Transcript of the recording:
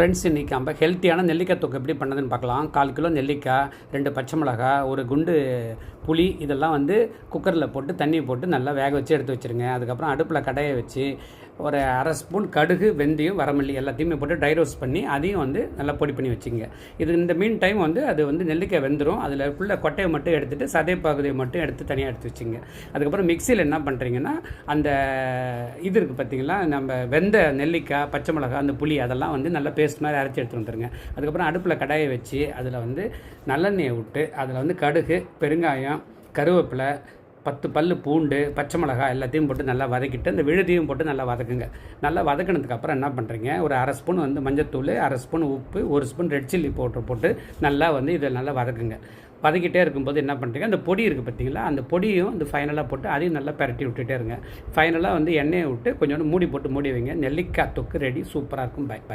Friends இன்றைக்கி நம்ம ஹெல்த்தியான நெல்லிக்காய் தொக்கு எப்படி பண்ணதுன்னு பார்க்கலாம். கால் கிலோ நெல்லிக்காய் ரெண்டு பச்சை மிளகா ஒரு குண்டு புளி இதெல்லாம் வந்து குக்கரில் போட்டு தண்ணி போட்டு நல்லா வேக வச்சு எடுத்து வச்சுருங்க. அதுக்கப்புறம் அடுப்பில் கடையை வச்சு ஒரு அரை ஸ்பூன் கடுகு வெந்தயம் வரமல்லி எல்லாத்தையுமே போட்டு ட்ரை ரோஸ்ட் பண்ணி அதையும் வந்து நல்லா பொடி பண்ணி வச்சுங்க. இது இந்த மீன் டைம் வந்து அது வந்து நெல்லிக்காய் வெந்துடும் அதில் ஃபுல்லாக கொட்டையை மட்டும் எடுத்துகிட்டு சதை பகுதியை மட்டும் எடுத்து தனியாக எடுத்து வச்சுங்க. அதுக்கப்புறம் மிக்சியில் என்ன பண்ணுறீங்கன்னா அந்த இது இருக்குது பார்த்தீங்களா நம்ம வெந்த நெல்லிக்காய் பச்சை மிளகாய் அந்த புளி அதெல்லாம் வந்து நல்லா பேஸ்ட் மாதிரி அரைச்சி எடுத்து வந்துடுங்க அதுக்கப்புறம் அடுப்பில் கடாயை வச்சு அதில் வந்து நல்லெண்ணெயை விட்டு அதில் வந்து கடுகு பெருங்காயம் கருவேப்பிலை பத்து பல் பூண்டு பச்சை மிளகாய் எல்லாத்தையும் போட்டு நல்லா வதக்கிட்டு அந்த விழுதியும் போட்டு நல்லா வதக்குங்க. நல்லா வதக்கினதுக்கப்புறம் என்ன பண்ணுறீங்க ஒரு அரை ஸ்பூன் வந்து மஞ்சத்தூள் அரை ஸ்பூன் உப்பு ஒரு ஸ்பூன் ரெட் சில்லி பவுட்ரு போட்டு நல்லா வந்து இதை நல்லா வதக்குங்க. வதக்கிட்டே இருக்கும்போது என்ன பண்ணுறீங்க அந்த பொடி இருக்குது பார்த்தீங்களா அந்த பொடியும் இந்த ஃபைனலாக போட்டு அதையும் நல்லா பரட்டி விட்டுட்டே இருங்க. ஃபைனலாக வந்து எண்ணெயை விட்டு கொஞ்சோண்டு மூடி போட்டு மூடி வைங்க. நெல்லிக்காய் தொக்கு ரெடி சூப்பராக இருக்கும். By by